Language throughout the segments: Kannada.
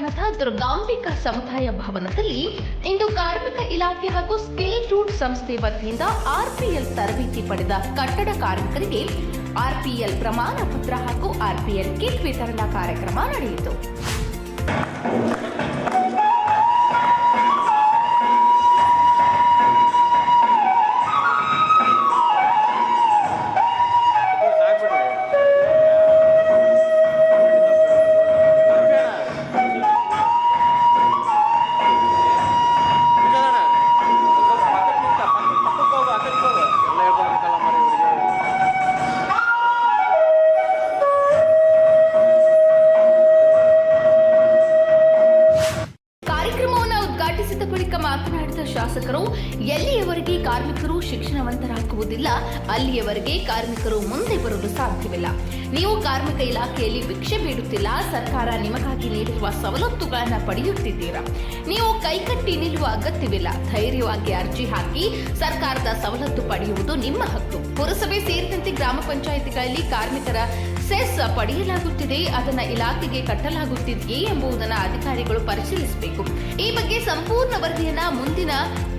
ಪಟ್ಟಣದ ದುರ್ಗಾಂಬಿಕಾ ಸಮುದಾಯ ಭವನದಲ್ಲಿ ಇಂದು ಕಾರ್ಮಿಕ ಇಲಾಖೆ ಹಾಗೂ ಸ್ಕಿಲ್ ರೂಟ್ ಸಂಸ್ಥೆ ವತಿಯಿಂದ ಆರ್ಪಿಎಲ್ ತರಬೇತಿ ಪಡೆದ ಕಟ್ಟಡ ಕಾರ್ಮಿಕರಿಗೆ ಆರ್ಪಿಎಲ್ ಪ್ರಮಾಣ ಪತ್ರ ಹಾಗೂ ಆರ್ಪಿಎಲ್ ಕಿಟ್ ವಿತರಣಾ ಕಾರ್ಯಕ್ರಮ ನಡೆಯಿತು. ಧೈರ್ಯವಾಗಿ ಅರ್ಜಿ ಹಾಕಿ ಸರ್ಕಾರದ ಸವಲತ್ತು ಪಡೆಯುವುದು ನಿಮ್ಮ ಹಕ್ಕು. ಪುರಸಭೆ ಸೇರಿದಂತೆ ಗ್ರಾಮ ಪಂಚಾಯಿತಿಗಳಲ್ಲಿ ಕಾರ್ಮಿಕರ ಸೆಸ್ ಪಡೆಯಲಾಗುತ್ತಿದೆ, ಅದನ್ನ ಇಲಾಖೆಗೆ ಕಟ್ಟಲಾಗುತ್ತಿದೆಯೇ ಎಂಬುದನ್ನು ಅಧಿಕಾರಿಗಳು ಪರಿಶೀಲಿಸಬೇಕು. ಈ ಬಗ್ಗೆ ಸಂಪೂರ್ಣ ವರದಿಯನ್ನ ಮುಂದಿನ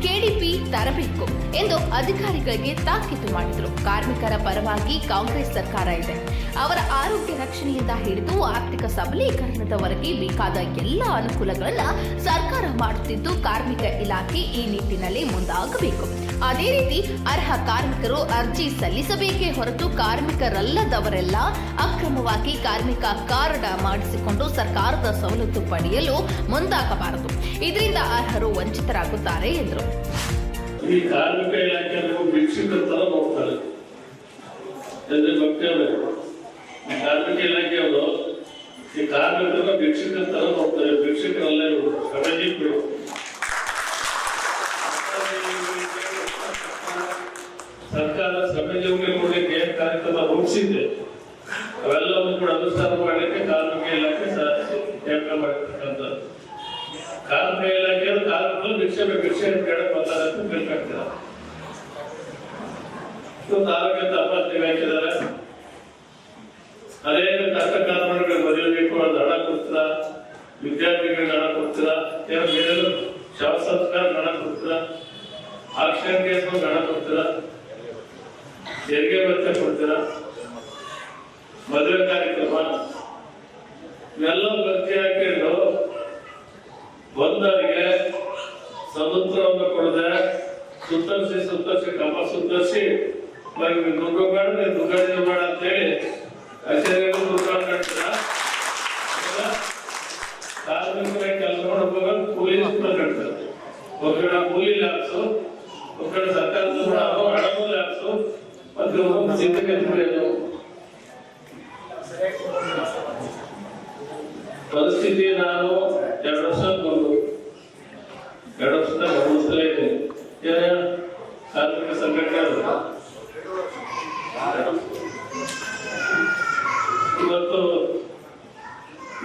ಕೆಡಿಪಿ ತರಬೇಕು ಎಂದು ಅಧಿಕಾರಿಗಳಿಗೆ ತಾಕೀತು ಮಾಡಿದರು. ಕಾರ್ಮಿಕರ ಪರವಾಗಿ ಕಾಂಗ್ರೆಸ್ ಸರ್ಕಾರ ಇದೆ. ಅವರ ಆರೋಗ್ಯ ರಕ್ಷಣೆಯಿಂದ ಹಿಡಿದು ಆರ್ಥಿಕ ಸಬಲೀಕರಣದವರೆಗೆ ಬೇಕಾದ ಎಲ್ಲ ಅನುಕೂಲಗಳನ್ನ ಸರ್ಕಾರ ಮಾಡುತ್ತಿದ್ದು, ಕಾರ್ಮಿಕ ಇಲಾಖೆ ಈ ನಿಟ್ಟಿನಲ್ಲಿ ಮುಂದಾಗಬೇಕು. ಅದೇ ರೀತಿ ಅರ್ಹ ಕಾರ್ಮಿಕರು ಅರ್ಜಿ ಸಲ್ಲಿಸಬೇಕೇ ಹೊರತು ಕಾರ್ಮಿಕರಲ್ಲದವರೆಲ್ಲ ಅಕ್ರಮವಾಗಿ ಕಾರ್ಮಿಕ ಕಾರ್ಡ್ ಮಾಡಿಸಿಕೊಂಡು ಸರ್ಕಾರದ ಸವಲತ್ತು ಪಡೆಯಲು ಮುಂದಾಗಬಾರದು. ಇದರಿಂದ ಅರ್ಹರು ವಂಚಿತರಾಗುತ್ತಾರೆ, ಎಂದರು. ಈ ಕಾರ್ಮಿಕ ಇಲಾಖೆಯಲ್ಲಿ ಭಿಕ್ಷುಕರ ತರ ನೋಡ್ತಾರೆ. ಅಂದ್ರೆ ಭಕ್ತಿಯವರು ಈ ಕಾರ್ಮಿಕರನ್ನ ಭಿಕ್ಷುಕರ ತರ ನೋಡ್ತಾರೆ. ಭಿಕ್ಷುಕರಲ್ಲ ಇವರು ಸರ್ಕಾರ ಶ್ರಮಜೀವನ ಕೊಡಲಿಕ್ಕೆ ಕಾರ್ಯಕ್ರಮ ರೂಪಿಸಿದೆ ಅವೆಲ್ಲವನ್ನು ಕೂಡ ಅನುಷ್ಠಾನ ಮಾಡಲಿಕ್ಕೆ ಕಾರ್ಮಿಕ ಇಲಾಖೆ ಪ್ರಯತ್ನ ಮಾಡಿರ್ತಕ್ಕಂಥದ್ದು. ಕಾರ್ಮಿಕ ಇಲಾಖೆ ಕಾರ್ಮಿಕರು ಭಿಕ್ಷೆ ಭಿಕ್ಷೆ ಅಂತ ಕೇಳಕ್ ಬರ್ತಾರೆ ಅಂತ ತಿಳ್ಕೊಳ್ತೀರ ಇವತ್ತು ಆರೋಗ್ಯ ತಪಾಸಣೆಗೆ ಹಾಕಿದ್ದಾರೆ ಅನೇಕ ಕಷ್ಟ ಕಾರ್ಮಿಕರಿಗೆ ಮದುವೆಗೆ ಒಂದು ಹಣ ಕೊಡ್ತೀರಾ? ವಿದ್ಯಾರ್ಥಿಗಳಿಗೆ ಹಣ ಕೊಡ್ತೀರಾ? ಏನೋ ಶವ ಸಂಸ್ಕಾರ ಹಣ ಕೊಡ್ತೀರಾ? ಆಕ್ಷನ್ ಕೇಸ್ ಹಣ ಕೊಡ್ತೀರಾ? ತೆರಿಗೆ ಭತ್ಯೆ ಕೊಡ್ತೀರಾ? ಮದುವೆ ಕಾರ್ಯಕ್ರಮ? ಇವೆಲ್ಲ ಭರ್ತಿ ಹಾಕಿಕೊಂಡು ಬಂದವರಿಗೆ ಸಮುದ್ರವನ್ನು ಕೊಡದೆ ಸುತ್ತರಿಸಿ ಸುತ್ತರಿಸಿ ಕಪ ಸುತ್ತರಿಸಿ ದುರ್ಗ ಬೇಡ ನೀವು ಹೇಳಿ ಬೇಡ ಅಂತೇಳಿ ಕಚೇರಿಗಳು ದುರ್ಗ ಕಟ್ತೀರ ಕಾರ್ಮಿಕರ ಕೆಲಸ ಮಾಡೋವಾಗ ಕೂಲಿ ಕಟ್ತಾರೆ ಕಡೆ ಕೂಲಿ ಒಂದು ಕಡೆ ಸರ್ಕಾರದ ಪರಿಸ್ಥಿತಿ ನಾನು ಎರಡು ವರ್ಷ ಬಂದು, ಎರಡು ವರ್ಷದ ಗಮನಿಸ್ತಾ ಇದ್ದೇನೆ. ಕಾರ್ಮಿಕ ಸಂಘಟನೆ ಇವತ್ತು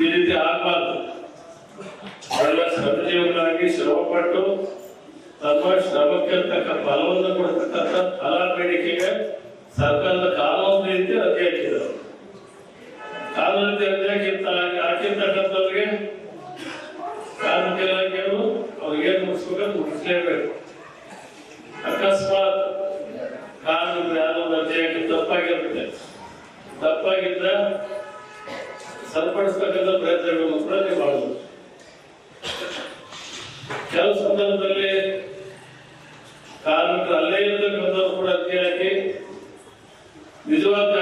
ಈ ರೀತಿ ಆಗಬಾರ್ದು. ಎಲ್ಲ ಶ್ರಮಜೀವಕರಾಗಿ ಶ್ರಮಪಟ್ಟು ತಮ್ಮ ಶ್ರಮಕ್ಕೆ ಫಲವನ್ನು ಕೊಡ್ತಕ್ಕಂಥ ಫಲ ಬೇಡಿಕೆಗೆ ಸರ್ಕಾರದ ಕಾನೂನು ರೀತಿ ಅರ್ಜಿ ಹಾಕಿದ್ರು ಕಾನೂನು ರೀತಿ ಅರ್ಜಿ ಹಾಕಿರ್ತ ಹಾಕಿರ್ತಕ್ಕಂಥವ್ರಿಗೆ ಕಾರ್ಮಿಕ ಇಲಾಖೆಯವರು ಅವ್ರಿಗೆ ಏನ್ ಮುಗಿಸ್ಬೇಕು ಮುಗಿಸ್ಲೇಬೇಕು. ಅಕಸ್ಮಾತ್ ಕಾನೂನು ಯಾರೋ ಅರ್ಜಿ ಹಾಕಿ ತಪ್ಪಾಗಿರುತ್ತೆ. ತಪ್ಪಾಗಿದ್ದ ಸರಿಪಡಿಸ್ತಕ್ಕಂಥ ಪ್ರಯತ್ನಗಳನ್ನು ಕೂಡ ನೀವು ಮಾಡಬಹುದು. ಕೆಲವು ಸಂದರ್ಭದಲ್ಲಿ ಕಾರ್ಮಿಕರು ಅಲ್ಲೇ నిజవర్గ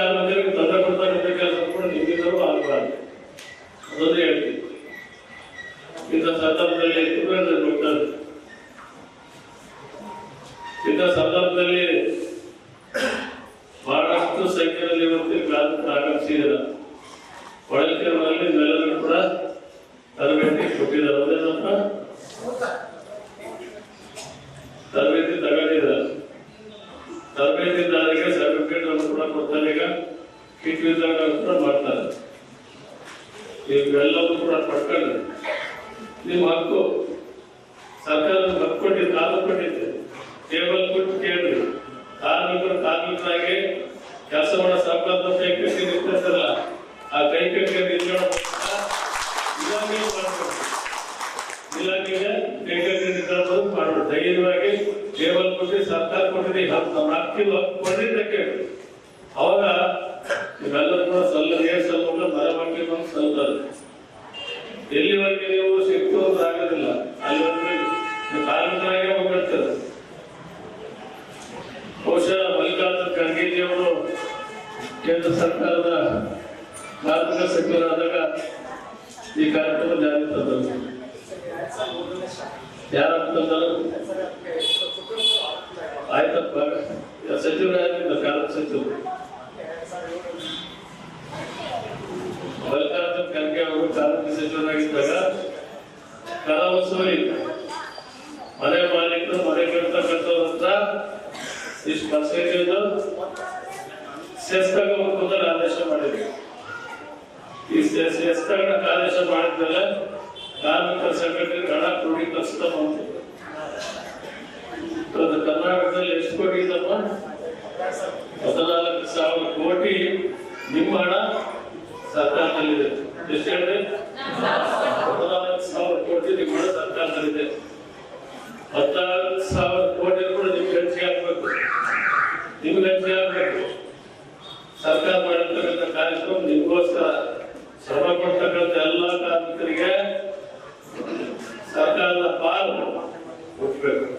ವಿತರಣೆ ಕೂಡ ಮಾಡ್ತಾರೆ. ಇವೆಲ್ಲವೂ ಕೂಡ ಪಡ್ಕೊಂಡ್ರೆ ನಿಮ್ಮ ಹಕ್ಕು. ಎಲ್ಲಿವರೆಗೆ ನೀವು ಶಕ್ತಿವಂತ ಆಗೋದಿಲ್ಲ. ಅಲ್ಲಿವರೆಗೆ ನೀವು ಹೋಗ್ಬಿಡ್ತದೆ ಬಹುಶಃ ಮಲ್ಲಿಕಾರ್ಜುನ್ ಖರ್ಗೆಜಿ ಅವರು ಕೇಂದ್ರ ಸರ್ಕಾರದ ಕಾರ್ಮಿಕ ಸಚಿವರಾದಾಗ ಈ ಕಾರ್ಯಕ್ರಮ ಜಾರಿ ತಂದರು ಯಾರಂತಂದರು ತಂದರು ಆಯ್ತಪ್ಪ ಸಚಿವರಾಗಿದ್ದ ಕಾರ್ಮಿಕ ಸಚಿವರು ಮಲ್ಲಿಕಾರ್ಜುನ ಖರ್ಗೆ ಅವರು ಕಾರ್ಮಿಕ ಸಚಿವರಾಗಿದ್ದಾಗ ಇತ್ತು ಮನೆ ಮಾಲೀಕರು, ಮನೆ ಕಟ್ತಕ್ಕಂಥವ್ರ ಹತ್ರ ಇಷ್ಟು ಪರ್ಸೆಂಟೇಜ್ ಸೆಸ್ ತಗೋಬೇಕು ಅಂತ ಆದೇಶ ಮಾಡಿದ್ರು. ಈ ಸೆಸ್ ಸೆಸ್ ತಗೊಳಕ್ ಆದೇಶ ಮಾಡಿದ್ಮೇಲೆ ಕಾರ್ಮಿಕ ಸಂಘಟನೆ ಹಣ ಕ್ರೋಢೀಕರಿಸ್ತಾ ಬಂತು. ಕರ್ನಾಟಕದಲ್ಲಿ ಎಷ್ಟು ಕೋಟಿ ಇದಪ್ಪ ಹದಿನಾಲ್ಕು ಸಾವಿರ ಕೋಟಿ ನಿಮ್ಮ ಹಣ ಸರ್ಕಾರದಲ್ಲಿದೆ. ಎಷ್ಟು ಹೇಳಿದೆ ಹದಿನಾಲ್ಕು ಸಾವಿರ ಕೋಟಿ ನಿಮ್ಮ ಸರ್ಕಾರದಲ್ಲಿದೆ ಹದಿನಾಲ್ಕು ಸಾವಿರ ಕೋಟಿ ಕೂಡ ನಿಮ್ಗೆ ಹಂಚಿಕೆ ಆಗ್ಬೇಕು ನಿಮ್ಗೆ ಸರ್ಕಾರ ಮಾಡಿರ್ತಕ್ಕಂಥ ಕಾರ್ಯಕ್ರಮ ನಿಮಗೋಸ್ಕರ ಶ್ರಮ ಪಡ್ತಕ್ಕಂಥ ಎಲ್ಲ ಕಾರ್ಮಿಕರಿಗೆ ಸರ್ಕಾರದ ಪಾಲು ಮುಟ್ಬೇಕು.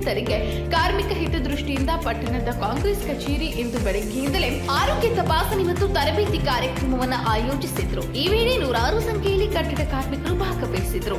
ಅವಲಂಬಿತರಿಗೆ ಕಾರ್ಮಿಕ ಹಿತದೃಷ್ಟಿಯಿಂದ ಪಟ್ಟಣದ ಕಾಂಗ್ರೆಸ್ ಕಚೇರಿ ಇಂದು ಬೆಳಗ್ಗೆಯಿಂದಲೇ ಆರೋಗ್ಯ ತಪಾಸಣೆ ಮತ್ತು ತರಬೇತಿ ಕಾರ್ಯಕ್ರಮವನ್ನು ಆಯೋಜಿಸಿದ್ರು. ಈ ವೇಳೆ ನೂರಾರು ಸಂಖ್ಯೆಯಲ್ಲಿ ಕಟ್ಟಡ ಕಾರ್ಮಿಕರು ಭಾಗವಹಿಸಿದ್ರು.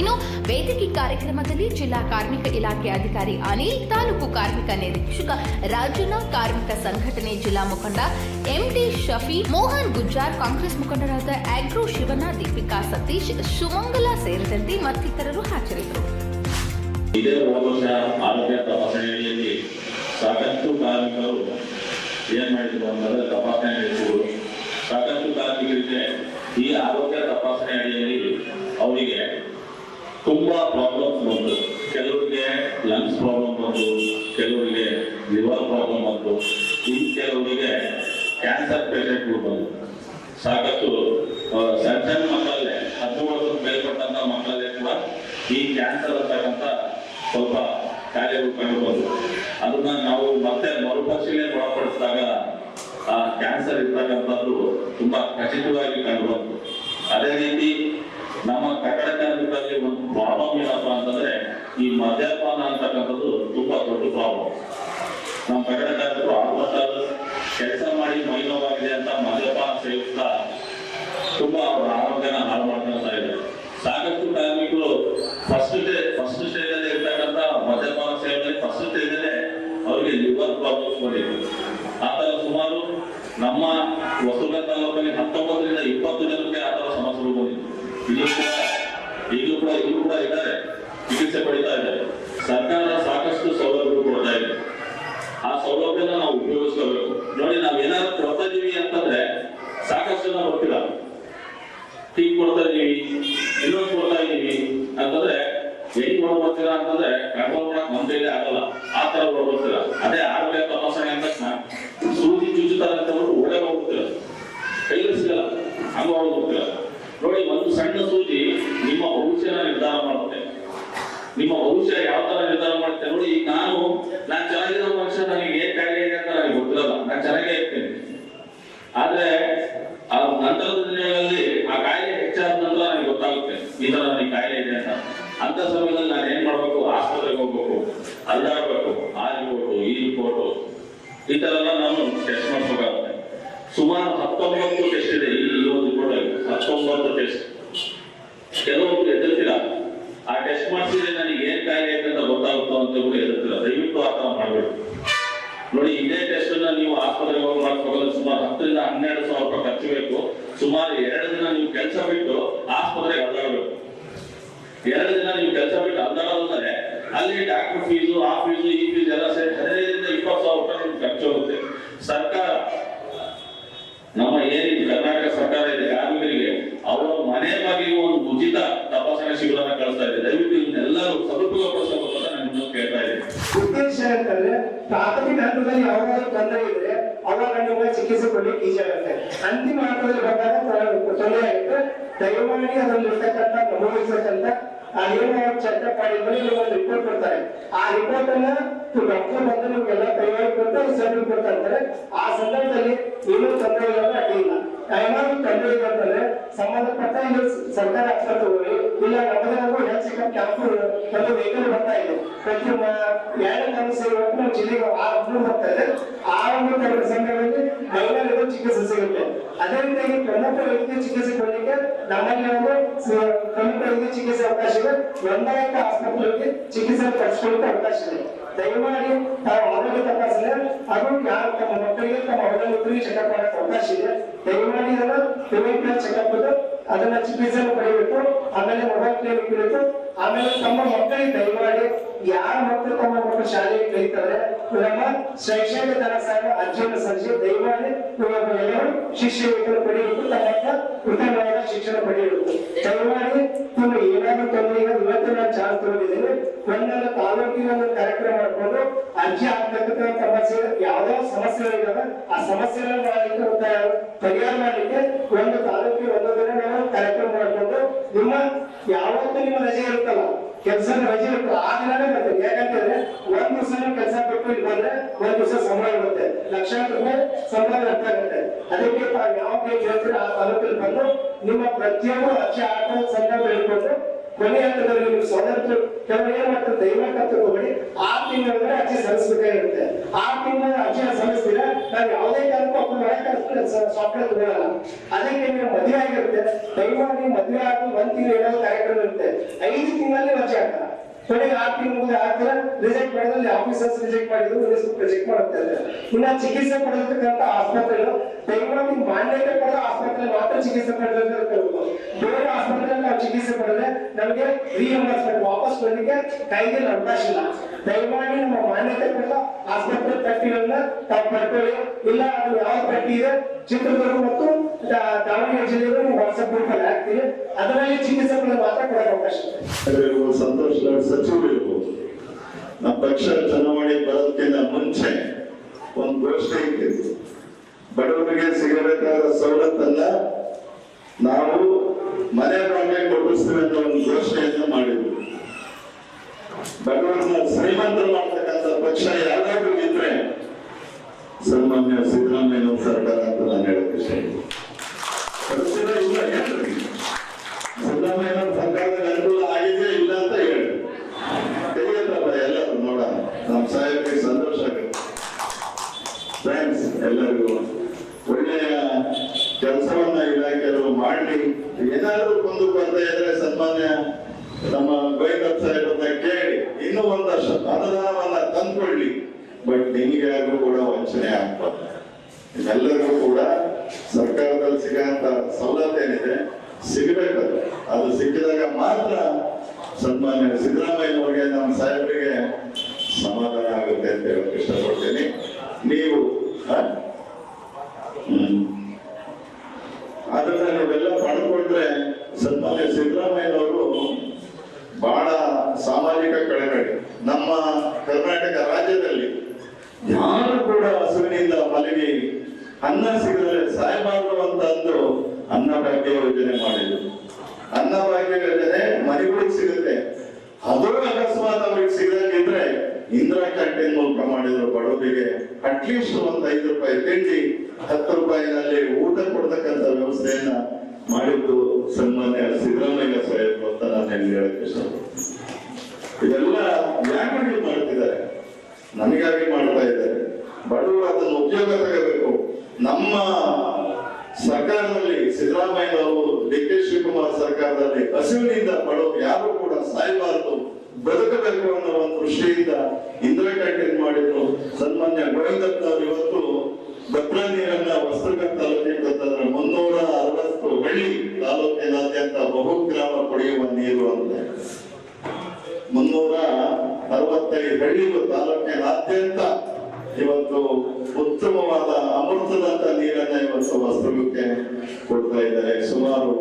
ಇನ್ನು ವೇದಿಕೆ ಕಾರ್ಯಕ್ರಮದಲ್ಲಿ ಜಿಲ್ಲಾ ಕಾರ್ಮಿಕ ಇಲಾಖೆ ಅಧಿಕಾರಿ ಅನಿಲ್, ತಾಲೂಕು ಕಾರ್ಮಿಕ ನಿರೀಕ್ಷಕ ರಾಜನ ಕಾರ್ಮಿಕ ಸಂಘಟನೆ ಜಿಲ್ಲಾ ಮುಖಂಡ ಎಂಟಿ ಶಫಿ, ಮೋಹನ್ ಗುಜ್ಜಾರ್, ಕಾಂಗ್ರೆಸ್ ಮುಖಂಡರಾದ ಆಗ್ರೋ ಶಿವನ ದೀಪಿಕಾ ಸತೀಶ್, ಸುಮಂಗಲ ಸೇರಿದಂತೆ ಮತ್ತಿತರರು ಹಾಜರಿದ್ದರು. ಸಾಕಷ್ಟು ಕಾರ್ಮಿಕರು ಸಾಕಷ್ಟು ಕಾರ್ಮಿಕರಿಗೆ ಈ ಆರೋಗ್ಯ ತಪಾಸಣೆ ಅಡಿಯಲ್ಲಿ ಅವರಿಗೆ ತುಂಬಾ ಪ್ರಾಬ್ಲಮ್ಸ್ ಬಂತು. ಕೆಲವರಿಗೆ ಲಂಗ್ಸ್ ಪ್ರಾಬ್ಲಮ್ ಬಂತು, ಕೆಲವರಿಗೆ ಲಿವರ್ ಪ್ರಾಬ್ಲಮ್ ಬಂತು. ಇನ್ನು ಕೆಲವರಿಗೆ ಕ್ಯಾನ್ಸರ್ ಪೇಷೆಂಟ್ಗಳು ಬಂತು. ಸಾಕಷ್ಟು ಸಣ್ಣ ಸಣ್ಣ ಮಕ್ಕಳಲ್ಲೇ ಹತ್ತು ವರ್ಷದ ಮೇಲ್ಪಟ್ಟಂತ ಮಕ್ಕಳಲ್ಲೇ ಕೂಡ ಈ ಕ್ಯಾನ್ಸರ್ ಅಂತಕ್ಕಂಥ ಸ್ವಲ್ಪ ಕಾರ್ಯಗಳು ಕಂಡು ಬಂತು ಅದನ್ನ ನಾವು ಮತ್ತೆ ಮರುಪರಿಶೀಲನೆ ಒಳಪಡಿಸಿದಾಗ ಆ ಕ್ಯಾನ್ಸರ್ ಇರ್ತಕ್ಕಂಥದ್ದು ತುಂಬಾ ಖಚಿತವಾಗಿ ಕಂಡು ಬಂತು ಅದೇ ರೀತಿ ನಮ್ಮ ಕಾರ್ಮಿಕರಲ್ಲಿ ಒಂದು ಪ್ರಾಬ್ಲಮ್ ಏನಪ್ಪ ಅಂತಂದ್ರೆ ಈ ಮದ್ಯಪಾನ ಅಂತಕ್ಕಂಥದ್ದು ತುಂಬಾ ದೊಡ್ಡ ಪ್ರಾಬ್ಲಮ್ ನಮ್ಮ ಕಾರ್ಮಿಕರು ಆಲ್ಮೋಸ್ಟ್ ಕೆಲಸ ಮಾಡಿ ಮೈನೋವಾಗಿದೆ ಅಂತ ಮದ್ಯಪಾನ ಸೇವಿಸ್ತಾ ತುಂಬಾ ಅವರ ಆರೋಗ್ಯನ ಹಾಳು ಮಾಡ್ಕೊಳ್ತಾ ಇದ್ದಾರೆ ಸಾಕಷ್ಟು ಇದ್ದಾರೆ وصلى الله وسلم حتى وصل ನೋಡಿ ನಾನು ನಾನ್ ಚೆನ್ನಾಗಿರೋ ಮನುಷ್ಯ ನನಗೆ ಫೀಸು ಆ ಫೀಸು ಈ ಫೀಸ್ ಎಲ್ಲ ಸೇರಿ ಹದಿನೈದರಿಂದ ಇಪ್ಪತ್ತು ಸಾವಿರ ರೂಪಾಯಿ ನಿಮ್ಗೆ ಖರ್ಚು ಹೋಗುತ್ತೆ ಸರ್ಕಾರ, ನಮ್ಮ ಏನಿದೆ ಕರ್ನಾಟಕ ಸರ್ಕಾರ ಇದೆ, ಕಾರ್ಮಿಕರಿಗೆ ಅವರ ಮನೆ ಬಾಗಿಲಿಗೆ ಒಂದು ಉಚಿತ ತಪಾಸಣೆ ಶಿಬಿರನ ಕಳಿಸ್ತಾ ಇದೆ. ದಯವಿಟ್ಟು ಇದನ್ನೆಲ್ಲರೂ ಸದುಪಯೋಗ ಪಡಿಸಬೇಕು ಅಂತ ನಾನು ಕೇಳ್ತಾ ಇದ್ದೀನಿ. ಪ್ರಾಥಮಿಕ ಹಂತದಲ್ಲಿ ಯಾವಾಗ ತೊಂದರೆ ಇದ್ರೆ ನಿಮಗೆ ಚಿಕಿತ್ಸೆ ಕೊಡ್ಲಿಕ್ಕೆ ಈಜಿ ಆಗುತ್ತೆ ಅಂತಿಮ ಹಂತದಲ್ಲಿ ಬಂದಾಗ ತೊಂದರೆ ದಯಮಾಡಿ ಅದ್ರಲ್ಲಿ ಇರ್ತಕ್ಕಂಥ ಗಮನಿಸತಕ್ಕಂಥ ಅದೇನೋ ಚರ್ಚೆ ಮಾಡಿದ್ಮೇಲೆ ನಿಮ್ಗೆ ಒಂದು ರಿಪೋರ್ಟ್ ಕೊಡ್ತಾರೆ. ಆ ರಿಪೋರ್ಟ್ ಅನ್ನ ಡಾಕ್ಟರ್ ಬಂದು ನಿಮ್ಗೆಲ್ಲ ಕೈಯಾಗಿ ಕೊಡ್ತಾರೆ ಸರ್ಟಿಫಿಕೇಟ್ ಕೊಡ್ತಾ ಇರ್ತಾರೆ ಆ ಸಂದರ್ಭದಲ್ಲಿ ಏನೂ ತೊಂದರೆ ಇಲ್ಲ ಅಂದ್ರೆ ತಂದೆ ಅಂತಂದ್ರೆ ಸಂಬಂಧಪಟ್ಟ ಸರ್ಕಾರ ಆಸ್ಪತ್ರೆ ಹೋಗಿ, ಇಲ್ಲ ನಮ್ಮದೇನಾದ್ರೂ ಹೆಲ್ತ್ ಚೆಕಪ್ ಕ್ಯಾಂಪ್ ಒಂದು ವೆಹಿಕಲ್ ಬರ್ತಾ ಇದೆ. ಪ್ರತಿ ಎರಡು ನಾನು ಸೇರಿಕೊಂಡು ನಮ್ಮ ಜಿಲ್ಲೆಗೆ ಆ ಬರ್ತಾ ಇದೆ. ಆ ಒಂದು ಕೆಲವು ಸಂದರ್ಭದಲ್ಲಿ ಮಹಿಳೆಯರಿಗೂ ಚಿಕಿತ್ಸೆ ಸಿಗುತ್ತೆ. ಅದೇ ರೀತಿಯಾಗಿ ಪ್ರಮುಖ ವ್ಯಕ್ತಿ ಚಿಕಿತ್ಸೆ ಕೊಡಲಿಕ್ಕೆ ನಮ್ಮಲ್ಲಿ ಒಂದು ಪ್ರಮುಖ ವ್ಯಕ್ತಿ ಚಿಕಿತ್ಸೆ ಅವಕಾಶ ಇದೆ. ನೋಂದಾಯಿತ ಆಸ್ಪತ್ರೆಗಳಿಗೆ ಚಿಕಿತ್ಸೆ ಪಡಿಸ್ಕೊಳ್ಳಿಕ್ಕೆ ಅವಕಾಶ ಇದೆ. ದಯಮಾಡಿ ತಾವು ಆರೋಗ್ಯ ತಪಾಸಣೆ ಅದು ಯಾರು ತಮ್ಮ ಮಕ್ಕಳಿಗೆ ತಮ್ಮ ಅವಲಂಬಿತರಿಗೆ ಚೆಕಪ್ ಮಾಡಕ್ಕೆ ಅವಕಾಶ ಇದೆ ದಯಮಾಡಿ ಅದನ್ನ ಪ್ರಿವೆಂಟಿವ್ ಚೆಕಪ್ ಅದನ್ನ ಚಿಕಿತ್ಸೆಯನ್ನು ಪಡೆಯಬೇಕು ಆಮೇಲೆ ಮೊಬೈಲ್ ಕ್ಲಿನಿಕ್ ಇರುತ್ತೆ ಆಮೇಲೆ ತಮ್ಮ ಮಕ್ಕಳಿಗೆ ದಯಮಾಡಿ ಯಾರ ಮಕ್ಕಳು ತಮ್ಮ ಮಕ್ಕಳು ಶಾಲೆಗೆ ಕಲಿತಾರೆ ನಮ್ಮ ಶೈಕ್ಷಣಿಕ ಧನ ಸಹ ಅರ್ಜಿಯನ್ನು ಸಲ್ಲಿಸಿ ದಯಮಾಡಿ ನೀವು ಎಲ್ಲರೂ ಶಿಷ್ಯ ವೇತನ ಪಡೆಯಬೇಕು ತಮ್ಮ ಉತ್ತಮವಾದ ಶಿಕ್ಷಣ ಪಡೆಯಬೇಕು. ದಯಮಾಡಿ ನಿಮ್ಗೆ ಏನಾದ್ರು ತೊಂದರೆ ಇವತ್ತು ನಾನು ಚಾನ್ಸ್ ತಗೊಂಡಿದ್ದೀನಿ. ಒಂದೊಂದು ತಾಲೂಕಿನ ಒಂದು ಕಾರ್ಯಕ್ರಮ ಮಾಡ್ಕೊಂಡು ಅರ್ಜಿ ಆಗ್ತಕ್ಕಂಥ ಸಮಸ್ಯೆ ಯಾವ್ದೋ ಸಮಸ್ಯೆಗಳಿದಾವೆ ಆ ಸಮಸ್ಯೆಗಳನ್ನ ಪರಿಹಾರ ಮಾಡಲಿಕ್ಕೆ ಒಂದು ತಾಲೂಕಿನ ಒಂದು ದಿನ ನಾವು ಕಾರ್ಯಕ್ರಮ ಮಾಡ್ಕೊಂಡು ನಿಮ್ಮ ಯಾವತ್ತು ನಿಮ್ಮ ರಜೆ ಇರುತ್ತಲ್ಲ ಕೆಲಸ ರಜೆ ಆ ದಿನನೇ ಬರ್ತದೆ ಯಾಕಂತಂದ್ರೆ ಒಂದ್ ದಿವಸ ಕೆಲಸ ಬಿಟ್ಟು ಬಂದ್ರೆ ಒಂದ್ ದಿವಸ ಸಂಬಳ ಇರುತ್ತೆ. ಲಕ್ಷಾಂತರ ಸಂಬಳ ಅರ್ಥ ಆಗುತ್ತೆ. ಅದಕ್ಕೆ ತಾವು ಯಾವ ಕೈ ಹೇಳ್ತೀರ ಆ ತಾಲೂಕಲ್ಲಿ ಬಂದು ನಿಮ್ಮ ಪ್ರತಿಯೊಂದು ಅರ್ಜಿ ಆಟ ಸಂದರ್ಭ ಹೇಳ್ಕೊಂಡು ಕೊನೆ ಹಂತದಲ್ಲಿ ನಿಮ್ಗೆ ಸ್ವಾತಂತ್ರ್ಯ ಕೆಲವರು ಏನ್ ಮಾಡ್ತಾರೆ ದಯಮಾಡಿ ತಗೋಬೇಡಿ ಆರು ತಿಂಗಳಂದ್ರೆ ಅರ್ಜಿ ಸಲ್ಲಿಸ್ಬೇಕಾಗಿರುತ್ತೆ. ಆರು ತಿಂಗಳ ಅರ್ಜಿ ಸಲ್ಲಿಸ್ತೀರಾ ನಾವು ಯಾವುದೇ ಕಾರಣಕ್ಕೂ ಮಳೆ ಮಾಡಕ್ಕೆ ಸಾಫ್ಟ್ವೇರ್ ತಗೊಳ್ಳಲ್ಲ ಅದಕ್ಕೆ ನೀವು ಮದುವೆ ಆಗಿರುತ್ತೆ. ದೈವ ಮದುವೆ ಆಗಿ ಒಂದ್ ತಿಂಗಳು ಹೇಳೋ ಕಾರ್ಯಕ್ರಮ ಇರುತ್ತೆ. ಐದು ತಿಂಗಳಲ್ಲಿ ಅರ್ಜಿ ಹಾಕ ಕೊನೆಗೆ ಆರು ತಿಂಗಳು ಹಾಕ್ತಾರೆ ರಿಜೆಕ್ಟ್ ಮಾಡಿದ್ರೆ ಆಫೀಸರ್ಸ್ ರಿಜೆಕ್ಟ್ ಮಾಡಿದ್ರು ರಿಜೆಕ್ಟ್ ಮಾಡುತ್ತಾರೆ ಇನ್ನ ಚಿಕಿತ್ಸೆ ಪಡೆದಿರ್ತಕ್ಕಂಥ ಆಸ್ಪತ್ರೆಗಳು ದಯಮಾಡಿ ಮಾನ್ಯತೆ ಪಡೆದ ಆಸ್ಪತ್ರೆ ಮಾತ್ರ ಚಿಕಿತ್ಸೆ ಪಡೆದಿರ್ಬೇಕು ಬೇರೆ ಆಸ್ಪತ್ರೆಯಲ್ಲಿ ನಾವು ಚಿಕಿತ್ಸೆ ಪಡೆದ್ರೆ ನಮಗೆ ರಿಎಂಬರ್ಸ್ಮೆಂಟ್ ವಾಪಸ್ ಬರಲಿಕ್ಕೆ ಕೈಗೆ ಅವಕಾಶ ಇಲ್ಲ. ದಯಮಾಡಿ ನಮ್ಮ ಮಾನ್ಯತೆ ಪಡೆದ ಆಸ್ಪತ್ರೆ ಪಟ್ಟಿಗಳನ್ನ ತಾವು ಪಡ್ಕೊಳ್ಳಿ. ಇಲ್ಲ, ಅದು ಯಾವ ಪಟ್ಟಿ ಇದೆ? ಚಿತ್ರದುರ್ಗ ಮತ್ತು ದಾವಣಗೆರೆ ಜಿಲ್ಲೆಯಲ್ಲಿ ವಾಟ್ಸ್ಆಪ್ ಗ್ರೂಪ್ ಅಲ್ಲಿ ಹಾಕ್ತೀವಿ ಅದರಲ್ಲಿ ಚಿಕಿತ್ಸೆ ಪಡೆದ ಮಾತ್ರ ಕೊಡಕ್ಕೆ ಅವಕಾಶ ಇದೆ. ಸಚಿವರು ಇರ್ಬೋದು ನಮ್ಮ ಪಕ್ಷ ಚುನಾವಣೆ ಬರೋದಕ್ಕಿಂತ ಮುಂಚೆ ಒಂದು ಘೋಷಣೆ ಇಟ್ಟಿದ್ರು ಬಡವರಿಗೆ ಸಿಗಬೇಕಾದ ಸವಲತ್ತನ್ನ ನಾವು ಮನೆ ಮನೆಗೆ ಕೊಡಿಸ್ತೀವಿ ಅನ್ನೋ ಒಂದು ಘೋಷಣೆಯನ್ನು ಮಾಡಿದ್ವಿ ಬಡವರನ್ನ ಶ್ರೀಮಂತರು ಮಾಡ್ತಕ್ಕಂಥ ಪಕ್ಷ ಯಾವ್ದಾದ್ರು ಇದ್ರೆ ಸನ್ಮಾನ್ಯ ಸಿದ್ದರಾಮಯ್ಯ ಸರ್ಕಾರ ಅಂತ ನಾನು ಹೇಳಕ್ಕೆ ಇಷ್ಟ ಕಳಿಸಿದ್ರೆ ಇಲ್ಲ ಏನ್ರಿ ಸಿದ್ದರಾಮಯ್ಯ ಸರ್ಕಾರದ ಅನುಕೂಲ ಆಗಿದೆ ಇಲ್ಲ ಅಂತ ಹೇಳಿ ತೆಗೆಯತ್ತಪ್ಪ ಎಲ್ಲರೂ ನೋಡ ನಮ್ಮ ಸಾಹೇಬರಿಗೆ ಸಂತೋಷ ಆಗುತ್ತೆ ಥ್ಯಾಂಕ್ಸ್ ಎಲ್ಲರಿಗೂ ಒಳ್ಳೆಯ ಕೆಲಸವನ್ನ ಇಲಾಖೆಯವರು ಮಾಡಿ ಏನಾದ್ರೂ ಕುಂದು ಕೊರತೆ ಇದ್ರೆ ಸನ್ಮಾನ್ಯ ನಮ್ಮ ಗೋಯಿಂದ ಸಾಹೇಬ್ರನ್ನ ಕೇಳಿ. ಇನ್ನೂ ಒಂದಷ್ಟು ಅನುದಾನವನ್ನ ತಂದ್ಕೊಳ್ಳಿ. ಬಟ್ ನಿಮಗೆ ಕೂಡ ವಂಚನೆ ಆಗ್ಬಾರ್ದು. ಎಲ್ಲರಿಗೂ ಕೂಡ ಸರ್ಕಾರದಲ್ಲಿ ಸಿಗಂತ ಸವಲತ್ತು ಏನಿದೆ ಸಿಗಬೇಕು ಅದು. ಸಿಕ್ಕಿದಾಗ ಮಾತ್ರ ಸನ್ಮಾನ್ಯ ಸಿದ್ದರಾಮಯ್ಯನವರಿಗೆ, ನಮ್ಮ ಸಾಹೇಬರಿಗೆ ಸಮಾಧಾನ ಆಗುತ್ತೆ ಅಂತ ಹೇಳಕ್ ಇಷ್ಟಪಡ್ತೀನಿ. ನೀವು ಆ? ಹ್ಮ್. ಅದನ್ನ ನೀವೆಲ್ಲ ಪಡ್ಕೊಂಡ್ರೆ ಸನ್ಮಾನ್ಯ ಸಿದ್ದರಾಮಯ್ಯನವರು ಬಹಳ ಸಾಮಾಜಿಕ ಕಳಕಳಿ. ನಮ್ಮ ಕರ್ನಾಟಕ ರಾಜ್ಯದಲ್ಲಿ ಯಾರು ಕೂಡ ಹಸುವಿನಿಂದ ಮಲಗಿ ಅನ್ನ ಸಿಗದೆ ಸಾಯಬಾರದು ಅಂತ ಅಂದು ಅನ್ನ ಭಾಗ್ಯ ಯೋಜನೆ ಮಾಡಿದ್ರು. ಅನ್ನ ಭಾಗ್ಯ ಯೋಜನೆ ಮನೆಗಳಿಗೆ ಸಿಗುತ್ತೆ. ಅದು ಅಕಸ್ಮಾತ್ ಅವ್ರಿಗೆ ಸಿಗದಂಗಿದ್ರೆ ಇಂದಿರಾ ಕ್ಯಾಂಟೀನ್ ಮೂಲಕ ಮಾಡಿದ್ರು ಬಡವರಿಗೆ ಅಟ್ಲೀಸ್ಟ್ ಒಂದ್ ಐದು ರೂಪಾಯಿ ತಿಂಡಿ, ಹತ್ತು ರೂಪಾಯಿನಲ್ಲಿ ಊಟ ಕೊಡ್ತಕ್ಕಂತ ವ್ಯವಸ್ಥೆಯನ್ನ ಮಾಡಿದ್ದು ಸನ್ಮಾನ್ಯ ಸಿದ್ದರಾಮಯ್ಯ ಸಾಹೇಬರು ಅಂತ ನಾನು ಹೇಳಿ ಹೇಳಕ್ ಇಷ್ಟಪಡ್ತೀನಿ. ಇದೆಲ್ಲ ಯಾಕೆ ಮಾಡ್ತಿದ್ದಾರೆ? ನನಗಾಗಿ ಮಾಡ್ತಾ ಇದ್ದಾರೆ. ಬಡವರು ಅದನ್ನು ಉಪಯೋಗ ತಗೋಬೇಕು. ನಮ್ಮ ಸರ್ಕಾರದಲ್ಲಿ ಸಿದ್ದರಾಮಯ್ಯನವರು ಡಿ ಕೆ ಶಿವಕುಮಾರ್ ಸರ್ಕಾರದಲ್ಲಿ ಹಸಿವಿನಿಂದ ಬಡವರು ಯಾರು ಕೂಡ ಸಾಯಬಾರದು, ಬದುಕಬೇಕು ಅನ್ನೋ ಒಂದು ದೃಷ್ಟಿಯಿಂದ ಇನ್ವೈಟ್ ಅಟೆಂಡ್ ಮಾಡಿದ್ರು ಸನ್ಮಾನ್ಯ ಗೋವಿಂದಪ್ಪನವರು ಇವತ್ತು ಭದ್ರಾ ನೀರನ್ನ ಗೊತ್ತಾದ್ರೆ ಮುನ್ನೂರ ಅರವತ್ತು ಹಳ್ಳಿ ತಾಲೂಕಿನಾದ್ಯಂತ ಬಹುಗ್ರಾಮ ಕುಡಿಯುವ ನೀರು ಅಂತ. ಮುನ್ನೂರ ಅರವತ್ತೈದು ಹಳ್ಳಿಗಳು ತಾಲೂಕಿನಾದ್ಯಂತ ಇವತ್ತು ಉತ್ತಮವಾದ ಅಮೃತದಂತ ನೀರನ್ನ ಇವತ್ತು ವಸ್ತುಕ್ಕೆ ಕೊಡ್ತಾ ಇದ್ದಾರೆ. ಸುಮಾರು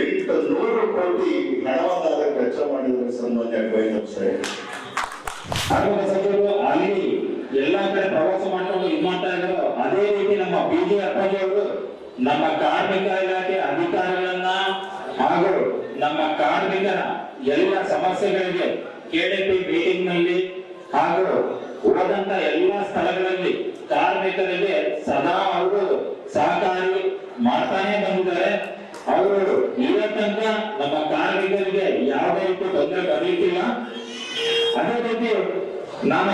ಎಂಟು ನೂರು ಕೋಟಿ ಹಣವನ್ನ ಅದಕ್ಕೆ ವೆಚ್ಚ ಮಾಡಿದ್ದಾರೆ ಸನ್ಮಾನ್ಯ ಗೋವಿಂದ ಆರೋಗ್ಯ ಸಚಿವರು ಅಲ್ಲಿ ಎಲ್ಲಾ ಕಡೆ ಪ್ರವಾಸ ಮಾಡ್ಕೊಂಡು ಇದ್ ಮಾಡ್ತಾ ಇದ್ರು, ಅದೇ ರೀತಿ ನಮ್ಮ ಬಿಜಿ ಅಪ್ಪಾಜಿ ಅವರು ನಮ್ಮ ಕಾರ್ಮಿಕ ಇಲಾಖೆ ಅಧಿಕಾರಿಗಳನ್ನ ಹಾಗೂ ನಮ್ಮ ಕಾರ್ಮಿಕರ ಎಲ್ಲ ಸಮಸ್ಯೆಗಳಿಗೆ ಕೆಡಿಪಿ ಮೀಟಿಂಗ್ನಲ್ಲಿ ಹಾಗೂ ಹೋದಂತ ಎಲ್ಲಾ ಸ್ಥಳಗಳಲ್ಲಿ ಕಾರ್ಮಿಕರಿಗೆ ಸದಾ ಅವರು ಸಹಕಾರಿ ಮಾಡ್ತಾನೆ ಬಂದಿದ್ದಾರೆ. ಅವರು ಇವತ್ತಂತ ನಮ್ಮ ಕಾರ್ಮಿಕರಿಗೆ ಯಾವುದೇ ರೀತಿ ತೊಂದರೆ ಬರಲಿಕ್ಕಿಲ್ಲ. ಅದೇ ರೀತಿ ನಾನು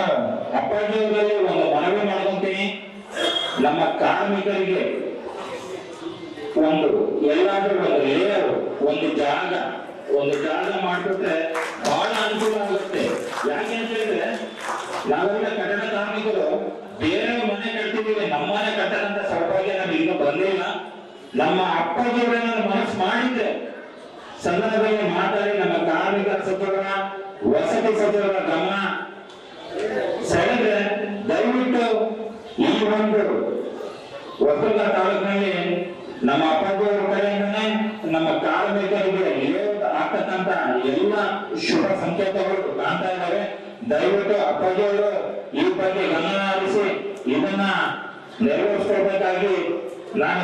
ಅಪ್ಪಾಜಿಯವರಲ್ಲಿ ಒಂದು ಮನವಿ ಮಾಡ್ಕೊಂತೀನಿ. ನಮ್ಮ ಕಾರ್ಮಿಕರಿಗೆ ಒಂದು ಎಲ್ಲಾದ್ರೂ ಒಂದು ಲೇಯರ್ ಒಂದು ಜಾಗ ಒಂದು ಜಾಗ ಮಾಡಿಬಿಟ್ರೆ ಬಹಳ ಅನುಕೂಲ ಆಗುತ್ತೆ. ಯಾಕೆ ಅಂತ ಹೇಳಿದ್ರೆ, ನಾವೆಲ್ಲ ಕಟ್ಟಡ ಕಾರ್ಮಿಕರು ಬೇರೆ ಮನೆ ಕಟ್ತಿದೀವಿ ನಮ್ಮನೆ ಕಟ್ಟದಂತ ಸೌಭಾಗ್ಯ ನಮ್ಗೆ ಇನ್ನೂ ಬಂದಿಲ್ಲ. ನಮ್ಮ ಅಪ್ಪಾಜಿಯವರೇ ನಾನು ಮನಸ್ಸು ಮಾಡಿದ್ರೆ ಸಂದರ್ಭದಲ್ಲಿ ಮಾತಾಡಿ ನಮ್ಮ ಕಾರ್ಮಿಕರ ಸಚಿವರ ವಸತಿ ಸಚಿವರ ಗಮನ ಸೆಳೆದ್ರೆ ದಯವಿಟ್ಟು ಈ ಒಂದು ಹೊಸದುರ್ಗ ತಾಲೂಕಿನಲ್ಲಿ ನಮ್ಮ ಅಪ್ಪಾಜಿಯವರ ಕಡೆಯಿಂದನೇ ನಮ್ಮ ಕಾರ್ಮಿಕರಿಗೆ ಲೇಔಟ್ ಆಗ್ತಕ್ಕಂತ ಎಲ್ಲ ಶುಭ ಸಂಕೇತಗಳು ಕಾಣ್ತಾ ಇದ್ದಾವೆ. ದಯವಿಟ್ಟು ಅಪ್ಪಾಜಿಯವರು ಈ ಬಗ್ಗೆ ಗಮನ ಹರಿಸಿ ಇದನ್ನ ನೆರವೇರಿಸ್ಕೊಳ್ಬೇಕಾಗಿ ನಾನು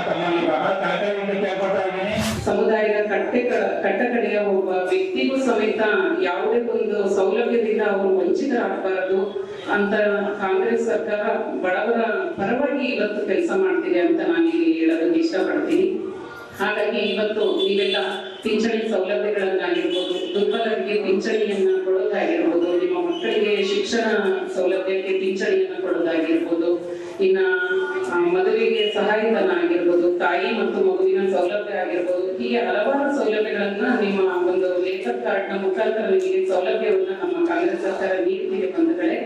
ಬಹಳ ಇದ್ದೀನಿ. ಸಮುದಾಯದ ಕಟ್ಟೆ ಕಟ್ಟಕಡೆಯ ಒಬ್ಬ ವ್ಯಕ್ತಿಗೂ ಸಮೇತ ಯಾವುದೇ ಒಂದು ಸೌಲಭ್ಯದಿಂದ ಅವರು ವಂಚಿತರಾಗಬಾರದು ಅಂತ ಕಾಂಗ್ರೆಸ್ ಸರ್ಕಾರ ಬಡವರ ಪರವಾಗಿ ಇವತ್ತು ಕೆಲಸ ಮಾಡ್ತಿದೆ ಅಂತ ನಾನು ಇಲ್ಲಿ ಹೇಳೋದಕ್ಕೆ ಇಷ್ಟಪಡ್ತೀನಿ. ಹಾಗಾಗಿ ಇವತ್ತು ನೀವೆಲ್ಲ ಪಿಂಚಣಿ ಸೌಲಭ್ಯಗಳನ್ನಾಗಿರ್ಬೋದು, ದುರ್ಬಲರಿಗೆ ಪಿಂಚಣಿಯನ್ನ ಕೊಡೋದಾಗಿರ್ಬೋದು, ನಿಮ್ಮ ಮಕ್ಕಳಿಗೆ ಶಿಕ್ಷಣ ಸೌಲಭ್ಯಕ್ಕೆ ಪಿಂಚಣಿಯನ್ನ ಕೊಡೋದಾಗಿರ್ಬೋದು ಇನ್ನ ಮದುವೆಗೆ ಸಹಾಯಧನ ಆಗಿರ್ಬೋದು ತಾಯಿ ಮತ್ತು ಮಗುವಿನ ಸೌಲಭ್ಯ ಆಗಿರ್ಬೋದು, ಹೀಗೆ ಹಲವಾರು ಸೌಲಭ್ಯಗಳನ್ನ ನಿಮ್ಮ ಒಂದು ಲೇಖರ್ ಕಾರ್ಡ್ನ ಮುಖಾಂತರ ನಿಮಗೆ ಸೌಲಭ್ಯವನ್ನ ನಮ್ಮ ಕಾಂಗ್ರೆಸ್ ಸರ್ಕಾರ ನೀಡ್ತಿದೆ ಬಂಧುಗಳೇ.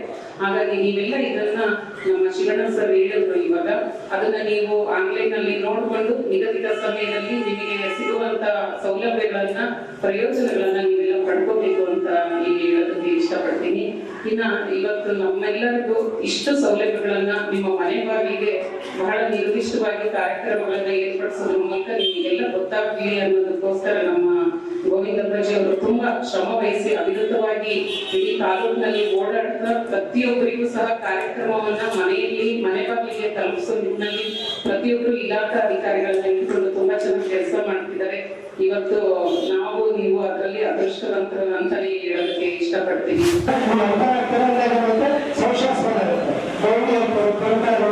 ಹಾಗಾಗಿ ನೀವೆಲ್ಲ ಇದನ್ನ ನಮ್ಮ ಶಿವಣ್ಣ ಸರ್ ಹೇಳಿದ್ರು ಇವಾಗ. ಅದನ್ನ ನೀವು ಆನ್ಲೈನ್ನಲ್ಲಿ ನೋಡ್ಕೊಂಡು ನಿಗದಿತ ಸಮಯದಲ್ಲಿ ನಿಮಗೆ ಸಿಗುವಂತ ಸೌಲಭ್ಯಗಳನ್ನ, ಪ್ರಯೋಜನಗಳನ್ನ ನೀವೆಲ್ಲ ಪಡ್ಕೋಬೇಕು ಅಂತ ಇಲ್ಲಿ ಹೇಳೋದಕ್ಕೆ ಇಷ್ಟಪಡ್ತೀನಿ. ಇನ್ನ ಇವತ್ತು ನಮ್ಮೆಲ್ಲರಿಗೂ ಇಷ್ಟು ಸೌಲಭ್ಯಗಳನ್ನ ನಿಮ್ಮ ಮನೆ ಬಾಗಿಲಿಗೆ ಬಹಳ ನಿರ್ದಿಷ್ಟವಾಗಿ ಕಾರ್ಯಕ್ರಮಗಳನ್ನ ಏರ್ಪಡಿಸೋದ್ರ ಮೂಲಕ ನಿಮಗೆಲ್ಲ ಗೊತ್ತಾಗ್ಲಿ ಅನ್ನೋದಕ್ಕೋಸ್ಕರ ನಮ್ಮ ಗೋವಿಂದಪ್ಪಾಜಿ ಅವರು ತುಂಬಾ ಶ್ರಮ ವಹಿಸಿ ಅವಿರತವಾಗಿ ಇಡೀ ತಾಲೂಕಿನಲ್ಲಿ ಓಡಾಡ್ತಾ ಪ್ರತಿಯೊಬ್ಬರಿಗೂ ಸಹ ಕಾರ್ಯಕ್ರಮವನ್ನ ಮನೆಯಲ್ಲಿ ಮನೆ ಬಾಗಿಲಿಗೆ ತಲುಪಿಸೋ ನಿಟ್ಟಿನಲ್ಲಿ ಪ್ರತಿಯೊಬ್ಬರು ಇಲಾಖಾ ಅಧಿಕಾರಿಗಳನ್ನ ಇಟ್ಕೊಂಡು ತುಂಬಾ ಚೆನ್ನಾಗಿ ಕೆಲಸ ಮಾಡ್ತಿದ್ದಾರೆ ಇವತ್ತು ನಾವು ನೀವು ಅದರಲ್ಲಿ ಅದೃಷ್ಟವಂತರು ಅಂತಾನೆ ಹೇಳೋದಕ್ಕೆ ಇಷ್ಟಪಡ್ತೀನಿ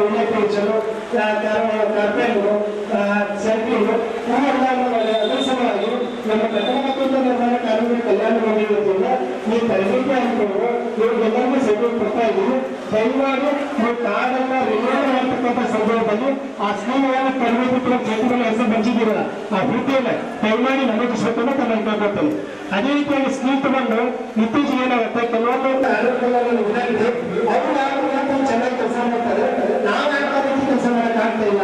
ಇಲೆಕ್ಟ್ರಿಷರು ಕಾರ್ಪೆಂಟರು ಸೆಂಟ್ರಿಗಳು ಇವೆಲ್ಲ ನಿರ್ಮಾಣ ಕಾರ್ಮಿಕರ ಕಲ್ಯಾಣ ಮಂಡಳಿಯಿಂದ ಈ ತರಬೇತಿ ಹಾಕಿಕೊಂಡು ಇವ್ರಿಗೆಲ್ಲರಿಗೂ ಸೆಕ್ಯೂರ್ ಕೊಡ್ತಾ ಇದ್ದೀವಿ. ದಯಮಾಡಿ ನೀವು ಕಾರನ್ನ ರಿನ್ಯೂವಲ್ ಮಾಡ್ತಕ್ಕಂಥ ಸಂದರ್ಭದಲ್ಲಿ ಆ ಸ್ಕೀಮ್ಗಳನ್ನು ತರಬೇತಿ ಕೂಡ ಜೊತೆಗಳ ಹೆಸರು ಆ ಹುದ್ದೆಯಲ್ಲ. ದಯಮಾಡಿ ನಮೂದಿಸಬೇಕಂತ ನಾನು ಕೇಳ್ಕೊಳ್ತೇನೆ ಅದೇ ರೀತಿಯಾಗಿ ಸ್ಕೀಮ್ ತಗೊಂಡು ಇತ್ತೀಚೆಗೆ ಏನಾಗುತ್ತೆ ಕೆಲವೊಂದು ಇದಾಗಿದೆ ಅವರು ಯಾರು ಚೆನ್ನಾಗಿ ಕೆಲಸ ಮಾಡ್ತಾರೆ? ನಾವು ಯಾವ ರೀತಿ ಕೆಲಸ ಮಾಡಕ್ ಆಗ್ತಾ ಇಲ್ಲ?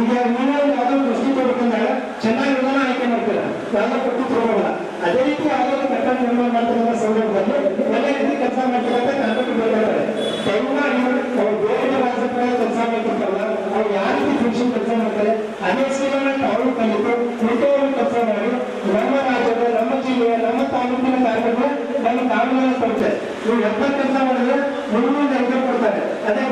ಈಗ ನೀವೇ ಯಾವ್ದಾದ್ರು ದೃಷ್ಟಿ ಕೊಡ್ಬೇಕಂದ್ರೆ ಚೆನ್ನಾಗಿ ಆಯ್ಕೆ ಮಾಡ್ತೀರಾ? ಯಾವ್ದೋ ಕೊಟ್ಟು ಅದೇ ರೀತಿ ಆಗಲೂ ಕಟ್ಟಡ ನಿರ್ಮಾಣ ಮಾಡ್ತಿರೋ ಸಂದರ್ಭದಲ್ಲಿ ಎಲ್ಲ ರೀತಿ ಕೆಲಸ ಮಾಡ್ತಿರೋದು ಕಾಂಟ್ರಾಕ್ಟ್ ಬೇಕಾದ್ರೆ ಅವ್ರು ಬೇರೆ ರಾಜ್ಯಗಳ ಕೆಲಸ ಮಾಡ್ತಿರ್ತಾರಲ್ಲ, ಅವ್ರು ಯಾವ ರೀತಿ ಫಂಕ್ಷನ್ ಕೆಲಸ ಮಾಡ್ತಾರೆ, ಅದೇ ಸ್ಕೀಮನ್ನು ಅವರು ಕಲಿತು ಉಳಿತಾಯ ಕೆಲಸ ಮಾಡಿ ನಮ್ಮ ರಾಜ್ಯದ, ನಮ್ಮ ಜಿಲ್ಲೆಯ, ನಮ್ಮ ತಾಲೂಕಿನ ಕಾರ್ಯಕ್ರಮ ನಮ್ಮ ಕಾನೂನಿನ ಕೊಡುತ್ತೆ. ನೀವು ಎಂಬತ್ತು ಕೆಲಸ ಮಾಡಿದ್ರೆ ಮುನ್ನೂರು ಕೊಡ್ತಾರೆ. ಅದೇ